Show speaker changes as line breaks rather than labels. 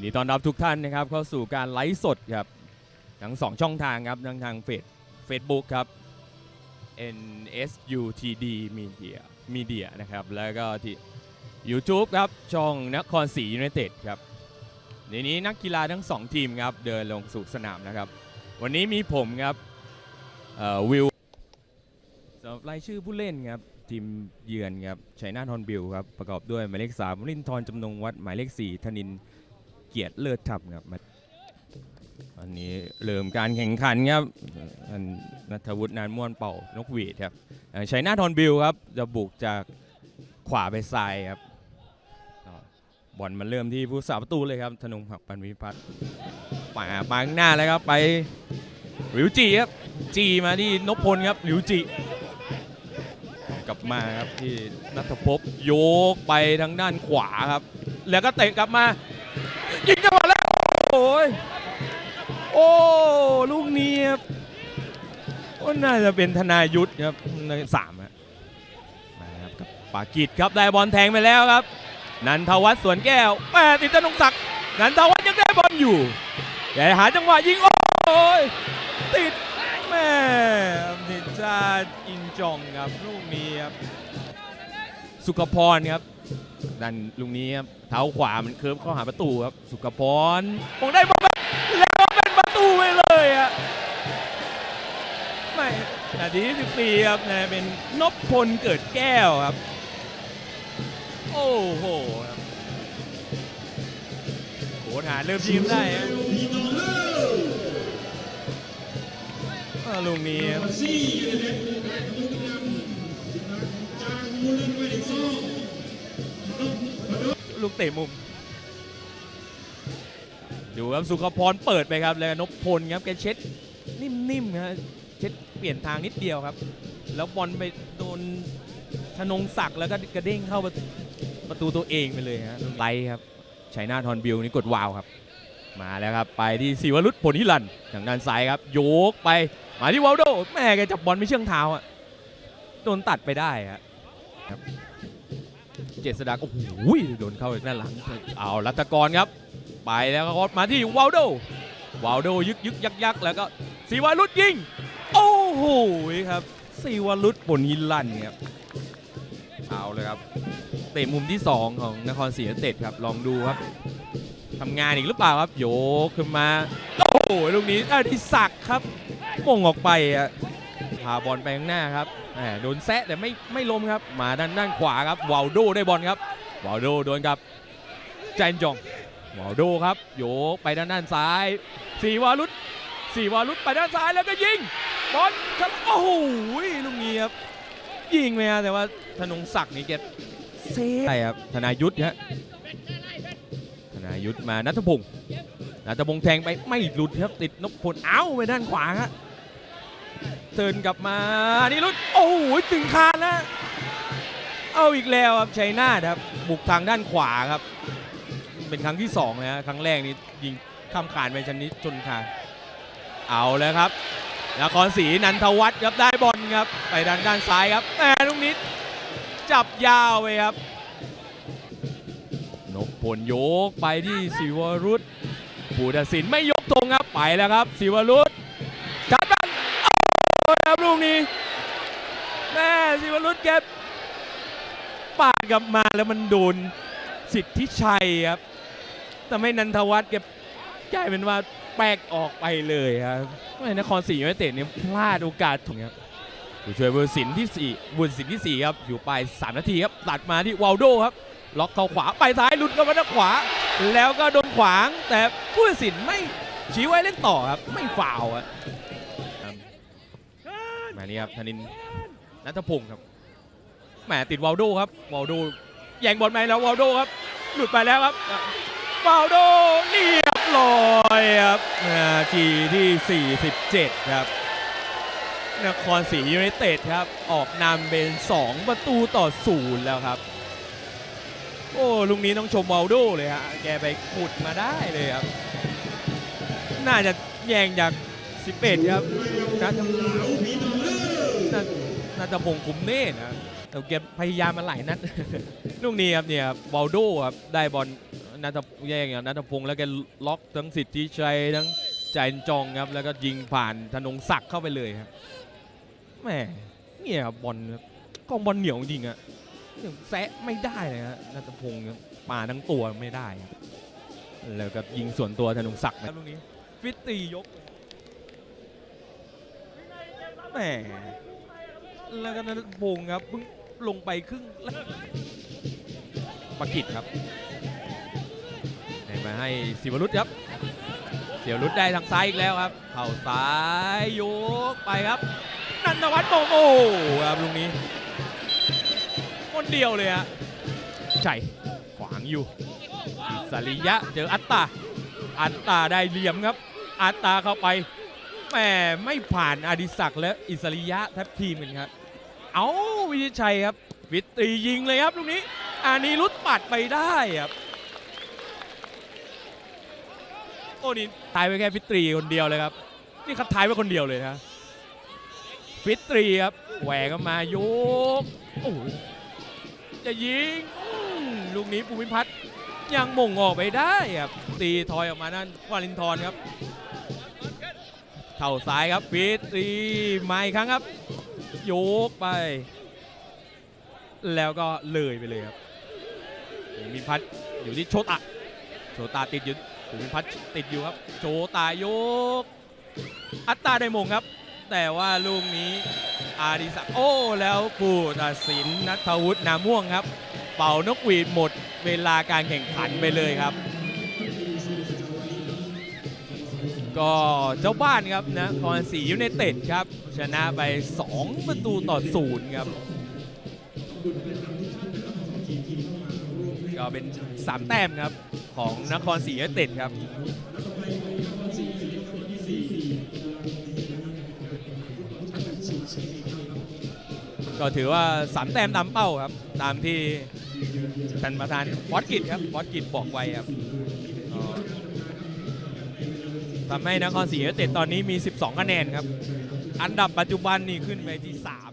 ินดีต้อนรับทุกท่านนะครับเข้าสู่การไลฟ์สดครับทั้งสองช่องทางครับทั้งทางเฟซ Facebook ครับ NSUTD Media Media นะครับแล้วก็ที่ YouTube ครับช่องนครศรียูไนเต็ดครับในนี้นักกีฬาทั้งสองทีมครับเดินลงสู่สนามนะครับ วันนี้มีผมครับวิวสำหรับรายชื่อผู้เล่นครับทีมเยือนครับชัยนาทฮอนบิลครับประกอบด้วยหมายเลข3รินทร์จำนงวัดหมายเลข4ธนิน เกียรติเลิศทับครับอันนี้เริ่มการแข่งขันครับอันนัทวุฒินานม่วนเป่านกหวีดครับเอ่อชัยนาทอนบิลครับจะบุกจากขวาไปซ้ายครับบอลมันเริ่มที่ผู้สาประตูเลยครับธนงผักปันวิพัฒน์ป่าปางหน้าแล้วครับไปหลิวจีครับจีมาที่นพพลครับหลิวจีกลับมาครับที่นัทภพโยกไปทางด้านขวาครับ แล้วก็เตะกลับมา ยิงจังหวะแล้วโอ้ยโอ้ลูกนี้ครับโอ้น่าจะเป็นธนายุทธครับในสามฮะมาครับกับปากิจครับได้บอลแทงไปแล้วครับ นันทวัฒน์สวนแก้วแปดติดธนงศักดิ์นันทวัฒน์ยังได้บอลอยู่แต่หาจังหวะยิงโอ้ยติดแม่ติดชาติอินจองครับลูกนี้ครับ สุขพรครับดันลูกนี้ครับเท้าขวามันเคิร์ฟเข้าหาประตูครับ สุขพรมองได้บอลครับแล้วเป็นประตูไปเลยอะไม่นาทีที่14ครับนะเป็นนพพลเกิดแก้วครับ โอ้โหครับโหหาเริ่มทีมได้ฮะอ่าลูกนี้ครับ ลูกเตะมุม ดูครับสุขพรเปิดไปครับแล้วนพพลครับแกเช็ดนิ่มๆครับเช็ดเปลี่ยนทางนิดเดียวครับ แล้วบอลไปโดนธนงศักดิ์แล้วก็กระเด้งเข้าประตูประตูตัวเองไปเลยฮะไลครับชัยนาทอนบิลนี่กดวาวครับ มาแล้วครับ ไปที่ศิวรุตผลนิรันทางด้านซ้ายครับ โยกไป มาที่วอลโดแม่แกจับบอลไม่เชื่องเท้าอะโดนตัดไปได้ฮะ ครับ เจษดาโอ้โหโดนเข้าอีกด้านหลัง เอารัตกรครับ ไปแล้วก็มาที่วอลโดวอลโดยึกยึกยักยักแล้วก็ศิวรุตยิง โอ้โหครับศิวรุตผลนิรันดร์ครับเอาเลยครับเตะมุมที่ 2 ของนครศรีธรรมราชครับลองดูครับทำงานอีกหรือเปล่าครับ โยกขึ้นมา โอ้โหลูกนี้อดิศักดิ์ครับมงออกไปอะ พาบอลไปข้างหน้าครับแหมโดนแซะแต่ไม่ไม่ล้มครับ มาด้านด้านขวาครับวาลโดได้บอลครับวาลโดโดนกับแจนจองวาลโดครับโยกไปด้านด้านซ้ายสีวารุตสีวารุตไปด้านซ้ายแล้วก็ยิงบอลครับโอ้โหลูกนี้ครับยิงไปฮะแต่ว่าธนงศักดิ์นี่แกเซฟใช่ครับธนายุทธฮะธนายุทธมานัทพงศ์นัทพงศ์แทงไปไม่หลุดครับติดนพพลเอ้าไปด้านขวาฮะ เทิร์นกลับมานี่รุดโอ้โหถึงคานนะเอาอีกแล้วครับชัยนาทครับบุกทางด้านขวาครับ เป็นครั้งที่สองนะฮะครั้งแรกนี้ยิงข้ามคานไปชนิดชนคานเอาแล้วครับนครศรีนันทวัฒน์ครับได้บอลครับไปด้านด้านซ้ายครับแหมลูกนี้จับยาวไปครับนพพลโยกไปที่ศิวรุตผู้ตัดสินไม่ยกธงครับไปแล้วครับศิวรุตจัดบันโอ้ยครับลูกนี้แม่ศิวรุต แกปาดกลับมาแล้วมันโดนสิทธิชัยครับแต่ไม่นันทวัฒน์แกกลายเป็นว่าแปลกออกไปเลยครับไม่นครศรียูไนเต็ดเนี่ยพลาดโอกาสตรงนี้ครับผู้ช่วยบุญสินที่สี่บุญสินที่สี่ครับอยู่ไปสามนาทีครับตัดมาที่วาลโดครับล็อกเข้าขวาไปซ้ายหลุดเข้ามาด้านขวา แล้วก็โดนขวางแต่ผู้ตัดสินไม่ชี้ไว้เล่นต่อครับไม่ฝ่าวอะครับมานี่ครับธนินนัทพงศ์ครับแหมติดวาลโดครับวาลโดแย่งบอลไปแล้ววาลโดครับ หลุดไปแล้วครับวาลโดเรียบร้อยครับนาทีที่ 47 ครับนครศรียูไนเต็ดครับ ออกนำเป็น 2 ประตูต่อศูนย์แล้วครับ โอ้ลุงนี้ต้องชมวาลโดเลยฮะแกไปขุดมาได้เลยครับ น่าจะแย่งจาก 11 ครับน่าจะน่าน่าจะพงษ์คุมเนตรนะครับ แต่เก็บพยายามมาหลายนัด ลูกนี้ครับเนี่ยบอลโดครับได้บอลนัทแย่งอย่างนัทพงศ์แล้วแกล็อกทั้งสิทธิชัยทั้งจายจองครับแล้วก็ยิงผ่านธนงศักดิ์เข้าไปเลยครับแหมเนี่ยครับบอลครับกองบอลเหนียวจริงอะยังแซะไม่ได้เลยฮะนัทพงศ์ครับปาทั้งตัวไม่ได้ครับแล้วก็ยิงส่วนตัวธนงศักดิ์นะครับลูกนี้ฟิตตียกแหมแล้วก็นัทพงศ์ครับเพิ่ง ลงไปครึ่งแรกปากิจครับให้มาให้ศิวรุตครับศิวรุตได้ทางซ้ายอีกแล้วครับ เข่าซ้ายยกไปครับ นันทวัฒน์โมงโอ้ครับลูกนี้ คนเดียวเลยฮะใช่ขวางอยู่อิสริยะเจออัตตา อัตตาได้เหลี่ยมครับ อัตตาเข้าไปแหมไม่ผ่านอดิศักดิ์และอิสริยะแทบทีมกันครับ เอาวิชิตชัยครับ วิตตียิงเลยครับลูกนี้อานีรุตปัดไปได้ครับโอ้นี่ทายไปแค่ฟิตรีคนเดียวเลยครับ นี่เขาทายไว้คนเดียวเลยนะฟิตรีครับแหวกมายกโอ้จะยิงลูกนี้ภูมิพัฒน์ยังมงออกไปได้ครับตีทอยออกมานั่นวาลินทรครับเข่าซ้ายครับฟิตรีมาอีกครั้งครับ ยกไป แล้วก็เลยไปเลยครับมีพัดอยู่ที่โชตะโชตาติดอยู่มีพัดติดอยู่ครับ โชตาโยก อัตตาได้มงครับ แต่ว่าลูกนี้อาดิศักโอ้แล้วผู้ตัดสินนัทวุฒินาม่วงครับ เป่านกหวีดหมดเวลาการแข่งขันไปเลยครับ ก็เจ้าบ้านครับนะคอนสียูไนเต็ดครับ ชนะไป 2 ประตูต่อศูนย์ครับ ก็เป็น 3 แต้มครับของนครศรียูไนเต็ดครับก็ถือว่า3แต้มตามเป้าครับ ตามที่ท่านประธานวอตกิจครับวอตกิจบอกไว้ครับ ทำให้นครศรียูไนเต็ดตอนนี้มี 12 คะแนนครับ อันดับปัจจุบันนี่ขึ้นไปที่ 3